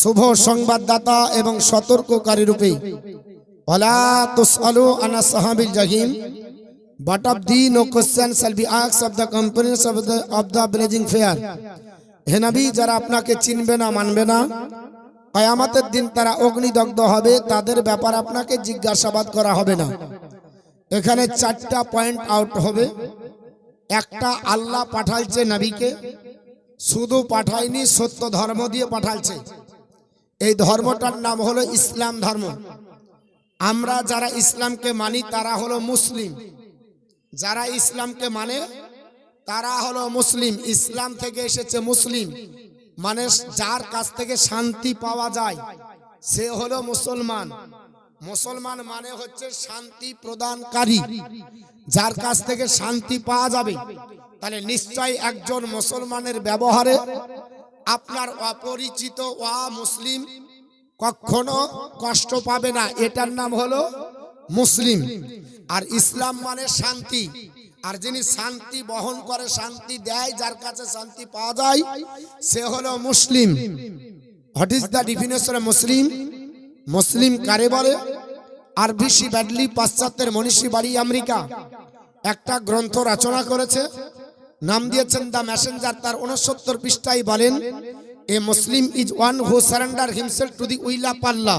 শুভ সংবাদদাতা এবং সতর্ককারী রূপে। আনা সাহাবিল জাহিম। Be asked of the companions of the of the blazing fair. হে নবী, যারা আপনাকে চিনবে না, মানবে না দিন তারা অগ্নিদগ্ধ হবে, তাদের ব্যাপার আপনাকে জিজ্ঞাসাবাদ করা হবে না। এখানে চারটা পয়েন্ট আউট হবে। একটা আল্লাহ পাঠালছে নবীকে, শুধু পাঠায়নি, সত্য ধর্ম দিয়ে পাঠালছে এই ধর্মটার নাম হলো ইসলাম ধর্ম। আমরা যারা ইসলামকে মানি, তারা হলো মুসলিম। যারা ইসলামকে মানে তারা হলো মুসলিম। ইসলাম থেকে এসেছে মুসলিম। মানে যার কাছ থেকে শান্তি পাওয়া যায়, সে হলো মুসলমান। মুসলমান মানে হচ্ছে শান্তি প্রদানকারী। যার কাছ থেকে শান্তি পাওয়া যাবে, তাহলে নিশ্চয় একজন মুসলমানের ব্যবহারে আপনার অপরিচিত ওয়া মুসলিম কখনো কষ্ট পাবে না। এটার নাম হলো মুসলিম। আর ইসলাম মানে শান্তি। আর যিনি শান্তি বহন করে, শান্তি দেয়, যার কাছে শান্তি পাওয়া যায়, সে হলো মুসলিম। What is the definition Muslim? মুসলিম কারে বলে? আর বিশি ব্যাডলি পাশ্চাত্যের মনীষী বাড়ি আমেরিকা। একটা গ্রন্থ রচনা করেছে। নাম দিয়েছেন দ্য মেসেঞ্জার। তার উনসত্তর পৃষ্ঠায় বলেন a Muslim is one who surrender himself to the will Allah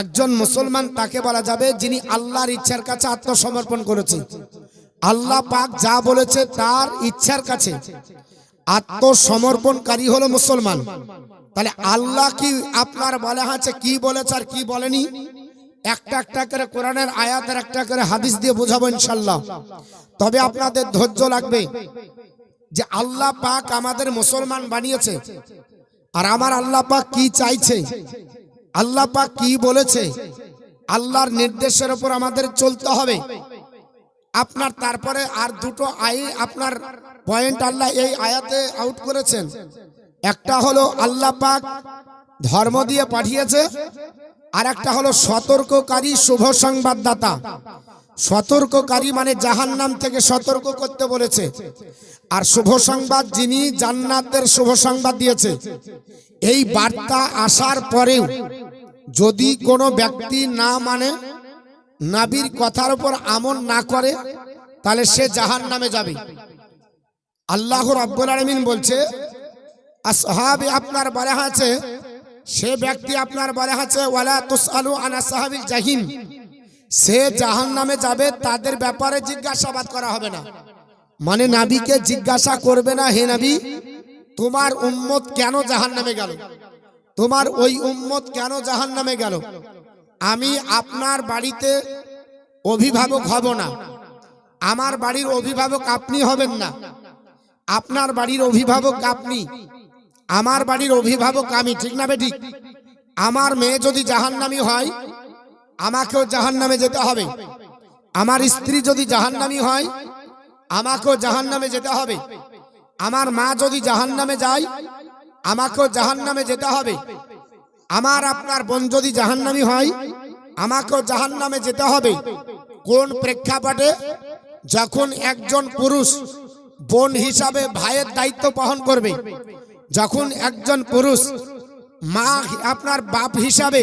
একজন মুসলমান তাকে বলা যাবে যিনি আল্লাহর ইচ্ছার কাছে আত্মসমর্পণ করেছে আল্লাহ পাক যা বলেছে তার ইচ্ছার কাছে। আত্মসমর্পণকারী হলো মুসলমান। তাহলে আল্লাহ কি আপনার বলা আছে, কি বলেছে আর কি বলেনি? একটা একটা করে কোরআনের আয়াতের একটা করে হাদিস দিয়ে বোঝাবো ইনশাল্লাহ তবে আপনাদের ধৈর্য লাগবে। যে আল্লাহ পাক আমাদের মুসলমান বানিয়েছে। আর আমার আল্লাহ পাক কি চাইছে? আল্লাহ পাক কি বলেছে? আল্লাহর নির্দেশের উপর আমাদের চলতে হবে। আপনার তারপরে আর দুটো আই আপনার পয়েন্ট আল্লাহ এই আয়াতে আউট করেছেন। একটা হলো আল্লাহ পাক ধর্ম দিয়ে পাঠিয়েছে, আর একটা হলো সতর্ককারী শুভ সংবাদদাতা। সতর্ককারী মানে জাহান্নাম থেকে সতর্ক করতে বলেছে। আর শুভ সংবাদ যিনি জান্নাতের শুভ সংবাদ দিয়েছে। এই বার্তা আসার পরেও যদি কোনো ব্যক্তি না মানে নাবির কথার উপর আমল না করে, তাহলে সে জাহান নামে যাবে। আল্লাহ রাব্বুল আলামিন বলছে, আসহাবে আপনার বলা আছে, সে ব্যক্তি আপনার বলা আছে, ওয়ালা তুসআলু আনা সাহাবিল জাহিম। সে জাহান নামে যাবে, তাদের ব্যাপারে জিজ্ঞাসাবাদ করা হবে না। মানে নাবিকে জিজ্ঞাসা করবে না, হে নাবি, তোমার উম্মত কেন জাহান নামে গেল? তোমার ওই উম্মত কেন জাহান নামে গেল? আমি আপনার বাড়িতে অভিভাবক হব না। আমার বাড়ির অভিভাবক আপনি হবেন না। আপনার বাড়ির অভিভাবক আপনি। আমার বাড়ির অভিভাবক আমি, ঠিক না বেঠিক আমার মেয়ে যদি জাহান্নামি হয় আমাকেও জাহান্নামে যেতে হবে। আমার স্ত্রী যদি জাহান্নামি হয়, আমাকেও জাহান্নামে যেতে হবে। আমার মা যদি জাহান্নামে যায়, আমাকেও জাহান্নামে যেতে হবে। আমার আপনার বোন যদি জাহান্নামি হয়, আমাকেও জাহান্নামে যেতে হবে। কোন প্রেক্ষাপটে? যখন একজন পুরুষ বোন হিসাবে ভাইয়ের দায়িত্ব বহন করবে, যখন একজন পুরুষ মা আপনার বাপ হিসাবে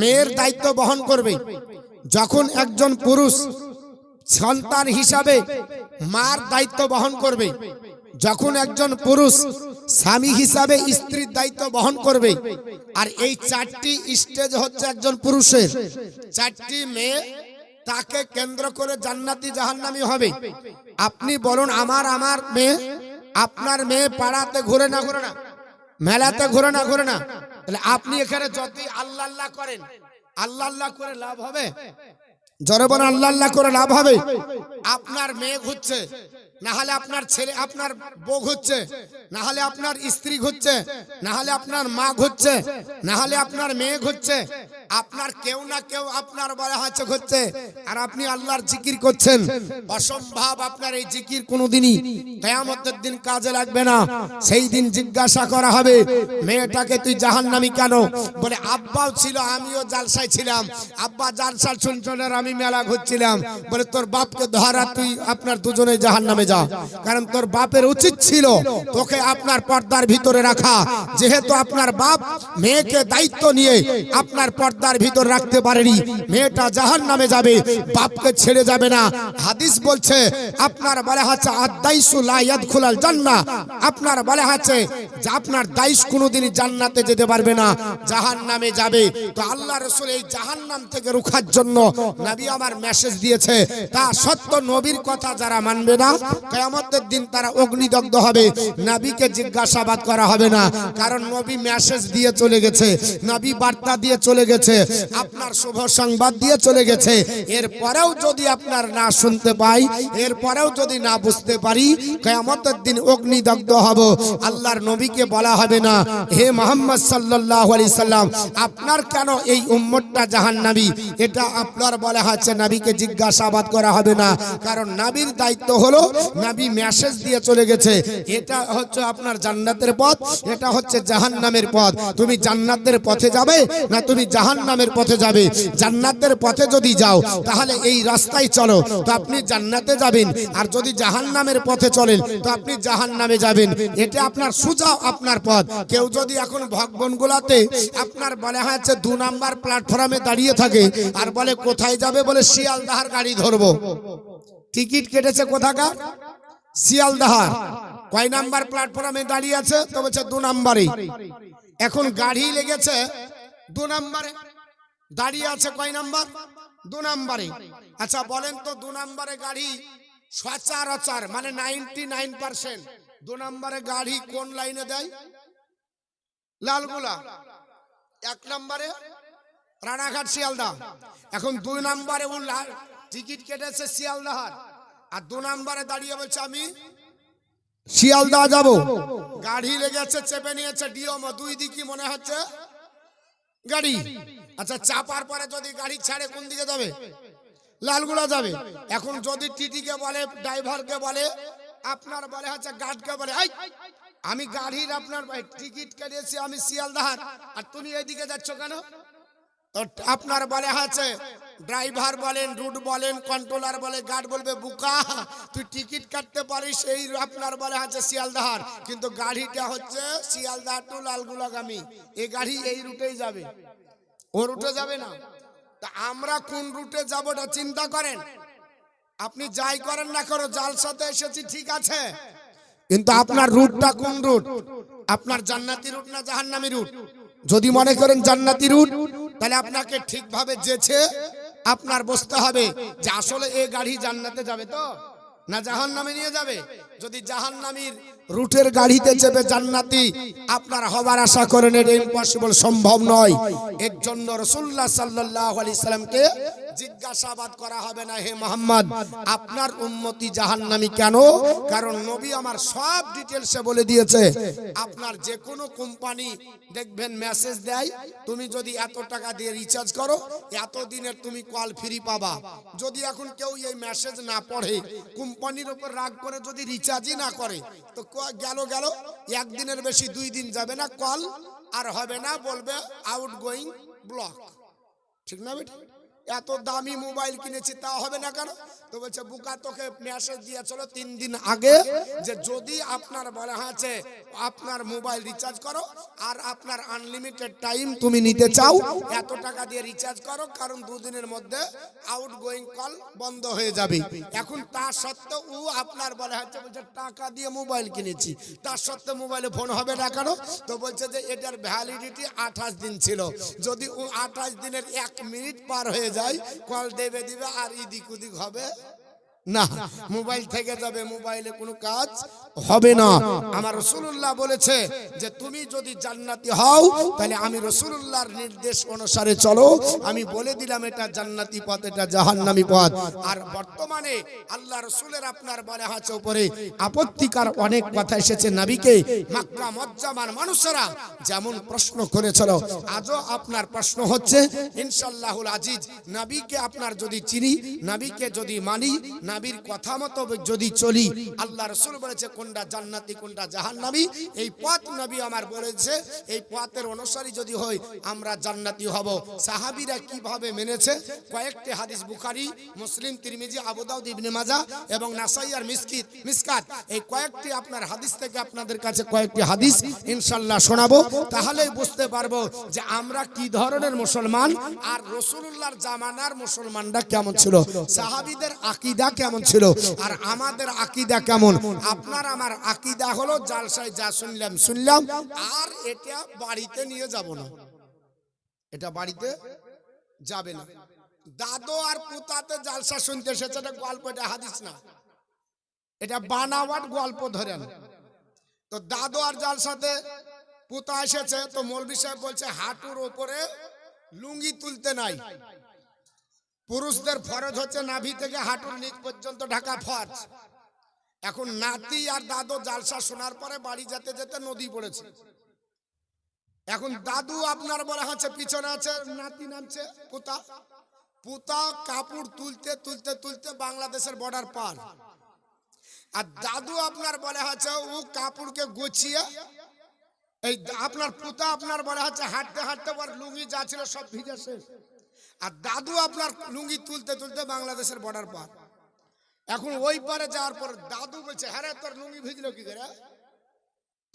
মেয়ের দায়িত্ব বহন করবে। যখন একজন পুরুষ সন্তান হিসাবে মার দায়িত্ব বহন করবে, যখন একজন পুরুষ স্বামী হিসাবে স্ত্রীর দায়িত্ব বহন করবে, আর এই চারটি স্টেজ হচ্ছে একজন পুরুষের। চারটি মেয়ে তাকে কেন্দ্র করে জান্নাতি জাহান্নামি হবে। আপনি বলুন, আমার আমার মেয়ে, আপনার মেয়ে পাড়াতে ঘুরে না ঘুরে না। মেলাতে ঘুরে না ঘুরে না। তাহলে আপনি এখানে যদি আল্লাহ আল্লাহ করেন আল্লাহ আল্লাহ করে লাভ হবে? জরে বলেন আল্লাহ আল্লাহ করে লাভ হবে। আপনার মেয়ে ঘুরছে না হলে আপনার ছেলে, আপনার বউ ঘুরছে না হলে আপনার স্ত্রী ঘুরছে না হলে আপনার মা ঘুরছে না হলে আপনার মেয়ে ঘুরছে, আপনার কেউ না কেউ আপনার বলা হচ্ছে ঘুরছে, আর আপনি আল্লাহর জিকির করছেন। অসম্ভব আপনার এই জিকির কোনোদিনই কেয়ামতের দিন কাজে লাগবে না। সেই দিন জিজ্ঞাসা করা হবে, মেয়েটাকে তুই জাহান্নামি কেন? বলে, আব্বাও ছিল, আমিও জালসায় ছিলাম। আব্বা জালসার শুনছনের আমি মেলা ঘুরছিলাম। বলে, তোর বাপকে ধরা তুই আপনার দুজনে জাহান নামে যা। কারণ তোর বাপের উচিত ছিল তোকে আপনার পর্দার ভিতরে রাখা। যেহেতু আপনার বাপ মেয়েকে দায়িত্ব নিয়ে আপনার পর্দার ভিতর রাখতে পারেনি। মেয়েটা জাহান নামে যাবে, বাপকে ছেড়ে যাবে না। হাদিস বলছে, আপনার বলে হচ্ছে, আদাইসু লা ইয়াদখুলাল জান্নাহ। আপনার বলে হচ্ছে যে আপনার দাইস কোনোদিনই জান্নাতে যেতে পারবে না জাহান নামে যাবে। তো আল্লাহ রসুল এই জাহান নাম থেকে রুখার জন্য নবী আমার মেসেজ দিয়েছে। তা সত্য নবীর কথা যারা মানবে না, কেয়ামতের দিন তারা অগ্নিদগ্ধ হবে। নবীকে জিজ্ঞাসাবাদ করা হবে না, কারণ নবী মেসেজ দিয়ে চলে গেছে, নবী বার্তা দিয়ে চলে গেছে, আপনার শুভ সংবাদ দিয়ে চলে গেছে। এরপরেও যদি আপনার না শুনতে পাই, এরপরেও যদি না বুঝতে পারি, কেয়ামতের দিন অগ্নিদগ্ধ হব। আল্লাহর নবীকে বলা হবে না। হে মোহাম্মদ সাল্লাল্লাহু আলাইহি সাল্লাম, আপনার কেন এই উম্মতটা জাহান্নামী? এটা আপনার বলা হচ্ছে নবীকে জিজ্ঞাসাবাদ করা হবে না। কারণ নবীর দায়িত্ব হলো, নবী মেসেজ দিয়ে চলে গেছে। এটা হচ্ছে আপনার জান্নাতের পথ, এটা হচ্ছে জাহান্নামের পথ। তুমি জান্নাতের পথে যাবে না তুমি জাহান্নামের পথে যাবে? জান্নাতের পথে যদি যাও, তাহলে এই রাস্তায় চলো। তো আপনি জান্নাতে যাবেন, আর যদি জাহান্নামের পথে চলেন, তো আপনি জাহান্নামে যাবেন। এটা আপনার আপনার পথ। কেউ যদি এখন ভগবনগুলাতে আপনার বলে হচ্ছে দু নাম্বার প্ল্যাটফর্মে দাঁড়িয়ে থাকে আর বলে কোথায় যাবে বলে শিয়ালদাহার গাড়ি ধরবো। টিকিট কেটেছে কোথাকার? শিয়ালদাহার। কয় নাম্বার প্ল্যাটফর্মে দাঁড়িয়ে আছে? তো বলছে দু নাম্বারে এখন গাড়ি লেগেছে দু নাম্বারে। দাঁড়িয়ে আছে কয় নাম্বার? দু নাম্বারে আচ্ছা বলেন তো দু নাম্বারে গাড়ি সচরাচর মানে নাইনটি নাইন পার্সেন্ট। দু নাম্বারে গাড়ি কোন লাইনে দেয়? লালগুলা। এক নম্বরে রানাঘাট শিয়ালদা এখন দুই নম্বরে ও টিকিট কেটেছে শিয়ালদাহার। আর দু নম্বরে দাঁড়িয়ে বলছে, আমি শিয়ালদা যাব। গাড়ি লেগেছে, চেপে নিয়েছে ডিওমো। দুই দিকই মনে হচ্ছে গাড়ি। আচ্ছা চাপার পরে যদি গাড়ি ছাড়ে, কোন দিকে যাবে? লালগুলা যাবে। এখন যদি টিটিকে বলে, ড্রাইভারকে বলে আপনার বলে হচ্ছে গার্ডকে বলে "এই, আমি গাড়ির আপনার টিকিট কেটেছি আমি শিয়ালদাহার। আর তুমি এইদিকে যাচ্ছ কেন? তো আপনার বলে আছে ড্রাইভার বলেন রুট বলেন কন্ট্রোলার বলে গার্ড বলবে বুকা তুই টিকিট কাটতে পারিস এই আপনার বলে আছে শিয়ালদাহার। কিন্তু গাড়িটা হচ্ছে শিয়ালদাহ টু লালগুলাগামী। এই গাড়ি এই রুটেই যাবে। ও রুটে যাবে না। তা আমরা কোন রুটে যাব এটা চিন্তা করেন। আপনি যাই করেন না করো জালসাতে এসেছি ঠিক আছে। কিন্তু আপনার রুটটা কোন রুট? আপনার জান্নাতি রুট না জাহান্নামী রুট? যদি মনে করেন জান্নাতি রুট তাহলে আপনাকে ঠিকভাবে যেছে আপনার বসতে হবে যে আসলে এ গাড়ি জান্নাতে যাবে তো? না জাহান্নামে নিয়ে যাবে? যদি জাহান জাহান্নামীর রুটের গাড়িতে চেপে জান্নাতি আপনার হবার আশা করেন এটা ইম্পসিবল সম্ভব নয়। এর জন্য রসুল্লাহ সাল্লাহ আলি সাল্লামকে জিজ্ঞাসাবাদ করা হবে না, হে মোহাম্মদ। আপনার উন্মতি জাহান্নামী কেন? কারণ নবী আমার সব ডিটেলসে বলে দিয়েছে, আপনার যে কোনো কোম্পানি দেখবেন মেসেজ দেয়, তুমি যদি এত টাকা দিয়ে রিচার্জ করো, এত দিনের তুমি কল ফ্রি পাবা। যদি এখন কেউ এই মেসেজ না পড়ে কোম্পানির উপর রাগ করে যদি রিচার্জই না করে, তো গেল গেল, একদিনের বেশি দুই দিন যাবে না কল আর হবে না বলবে আউট গোয়িং ব্লক ঠিক না, বেটি? এত দামি মোবাইল কিনেছি তা হবে না কেন? তো বলছে, বুকা তোকে মেসেজ দিয়েছিল তিন দিন আগে যে যদি আপনার বলা আছে আপনার মোবাইল রিচার্জ করো আর আপনার আনলিমিটেড টাইম তুমি নিতে চাও, এত টাকা দিয়ে রিচার্জ করো, কারণ দুদিনের মধ্যে আউট গোয়িং কল বন্ধ হয়ে যাবে। এখন তা সত্ত্বেও ও আপনার বলা হচ্ছে বলছে, টাকা দিয়ে মোবাইল কিনেছি। তার সত্ত্বেও মোবাইলে ফোন হবে না কেন? তো বলছে যে, এটার ভ্যালিডিটি আঠাশ দিন ছিল। যদি ও আঠাশ দিনের এক মিনিট পার হয়ে যায় কল দেবে, দিবে, আর ইদিক উদিক হবে না মোবাইল থেকে যাবে মোবাইলে কোনো কাজ হবে না। আমার রসুল্লাহ বলেছে যে তুমি যদি জান্নাতি হও তাহলে আমি রসুল্লাহর নির্দেশ অনুসারে চলো। আমি বলে দিলাম এটা জান্নাতি পথ এটা জাহান্নামি পথ। আর বর্তমানে আল্লাহ রসুলের আপনার বলে আছে উপরে আপত্তিকার অনেক কথা এসেছে নাবিকে। মাক্কা মজ্জামার মানুষেরা যেমন প্রশ্ন করেছিল আজও আপনার প্রশ্ন হচ্ছে ইনশাল্লাহুল আজিজ নাবিকে আপনার যদি চিনি নাবিকে যদি মানি নাবির কথা মতো যদি চলি, আল্লাহ রসুল বলেছে, কোনটা জান্নাতি, কোনটা জাহান্নামী? এই পথ নবী আমার বলেছে, এই পথের অনুসারী যদি হই, আমরা জান্নাতি হব। সাহাবীরা কীভাবে মেনেছে? কয়েকটি হাদিস, বুখারী, মুসলিম, তিরমিজি, আবু দাউদ, ইবনে মাজা এবং নাসাই আর মিসকিত, মিসকাত। এই কয়েকটি আপনার হাদিস থেকে আপনাদের কাছে কয়েকটি হাদিস ইনশাল্লাহ শোনাবো। তাহলেই বুঝতে পারব যে আমরা কি ধরনের মুসলমান, আর রসুল্লাহর জামানার মুসলমানরা কেমন ছিল। সাহাবিদের আকিদা কেমন ছিল? আর আমাদের আকিদা কেমন? আপনার আমার আকিদা হলো জালসায় যা শুনলাম শুনলাম, আর এটা বাড়িতে নিয়ে যাব না। এটা বাড়িতে যাবে না। দাদু আর পুতাতে জালসা শুনতে এসেছে, এটা গল্প, এটা হাদিস না। এটা বানাওয়াট গল্প ধরেন। তো দাদু আর জালসাতে পুতা এসেছে, তো মৌলবি সাহেব বলছে, হাঁটুর ওপরে লুঙ্গি তুলতে নাই। পুরুষদের ফরজ হচ্ছে নাভি থেকে হাঁটুর নিচ পর্যন্ত ঢাকা ফরজ। এখন নাতি আর দাদু জালসা শোনার পরে বাড়ি যেতে যেতে নদী পড়েছে। এখন দাদু আপনার বলা হচ্ছে, পিছনে আছে, নাতি নামছে, পুতা। পুতা কাপড় তুলতে তুলতে তুলতে বাংলাদেশের বর্ডার পার। আর দাদু আপনার বলে হচ্ছে, ও কাপড়কে গুছিয়ে, এই আপনার পুতা আপনার বলে হচ্ছে, হাঁটতে হাঁটতে ওর লুঙ্গি যা ছিল সব ভিজে শেষ। আর দাদু আপনার লুঙ্গি তুলতে তুলতে বাংলাদেশের বর্ডার পার। এখন ওই পারে যাওয়ার পর দাদু বলছে হ্যাঁ তোর লুঙ্গি ভিজলো কি করে?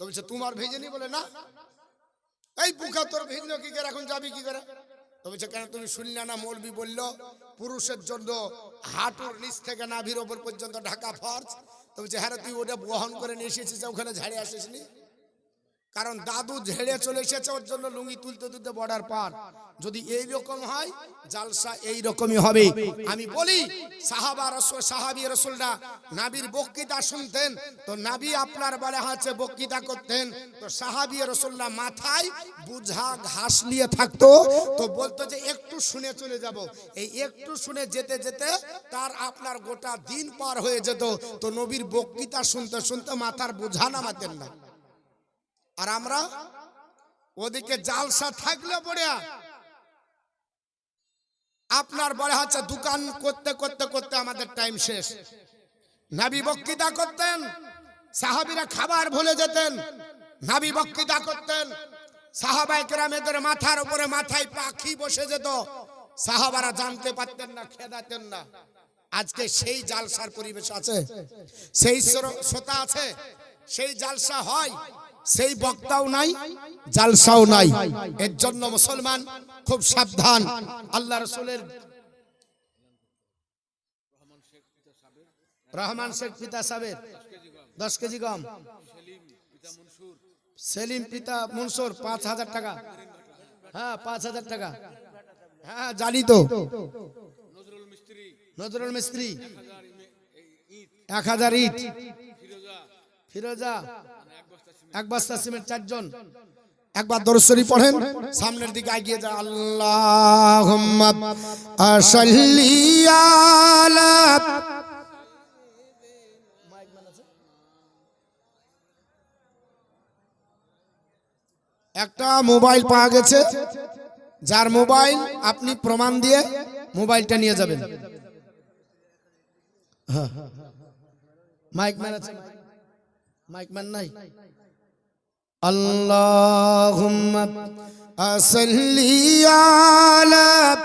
তো বলছে, তোমার ভিজেনি বলে না? এই বুকা, তোর ভিজলো কি করে? এখন যাবি কি করে? তো বলছে, কেন তুমি শুনলে না মৌলবি বলল, পুরুষের জন্য হাঁটুর নিচ থেকে নাভির ওপর পর্যন্ত ঢাকা ফর্জ? তো বলছে হ্যাঁ তুই ওটা বহন করে নিয়ে এসেছিস ওখানে ঝাড়ে আসিসনি? কারণ দাদু ঝেড়ে চলে এসেছে, ওর জন্য লুঙ্গি তুলতে তুলতে বর্ডার পার। যদি এই রকম হয়, জালসা এই রকমই হবে। আমি বলি, সাহাবা রসুল, সাহাবি রসুলরা নাবির বক্তৃতা শুনতেন, তো নাবি আপনার বলে হচ্ছে বক্তৃতা করতেন, তো সাহাবি রসুল্লাহ মাথায় বুঝা ঘাস নিয়ে থাকতো, তো বলতো যে একটু শুনে চলে যাব। এই একটু শুনে যেতে যেতে তার আপনার গোটা দিন পার হয়ে যেত, তো নবীর বক্তৃতা শুনতে শুনতে মাথার বোঝা নামাতেন না। আর আমরা ওদিকে জালসা থাকলে পড়িয়া আপনার বলে হচ্ছে দোকান করতে করতে করতে আমাদের টাইম শেষ। নাবি বক্তৃতা করতেন, সাহাবিরা খাবার ভুলে যেতেন। নাবি বক্তৃতা করতেন সাহাবাই কেরামেদের মাথার উপরে মাথায় পাখি বসে যেত। সাহাবারা জানতে পারতেন না, খেদাতেন না। আজকে সেই জালসার পরিবেশ আছে, সেই শ্রোতা আছে, সেই জালসা হয়। সেই বক্তাও নাই, জালসাও নাই। এর জন্য মুসলমান খুব সাবধান। আল্লাহ রসুলের রহমান শেখ পিতা সাহেবের দশ কেজি গম। সেলিম পিতা মনসুর, পাঁচ হাজার টাকা। হ্যাঁ পাঁচ হাজার টাকা। হ্যাঁ জানি তো। নজরুল মিস্ত্রি। এক হাজার ইট। ফিরোজা। চারজন। একবার দরসরি পড়েন, সামনের দিকে এগিয়ে যা আল্লাহ একটা মোবাইল পাওয়া গেছে, যার মোবাইল আপনি প্রমাণ দিয়ে মোবাইলটা নিয়ে যাবেন। হ্যাঁ। মাইক ম্যান আছে? মাইক ম্যান নাই? اللهم صل على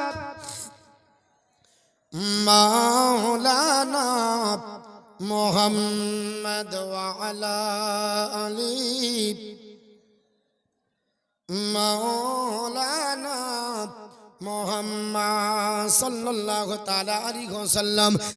مولانا محمد وعلى آله مولانا محمد صلى الله تعالى عليه وسلم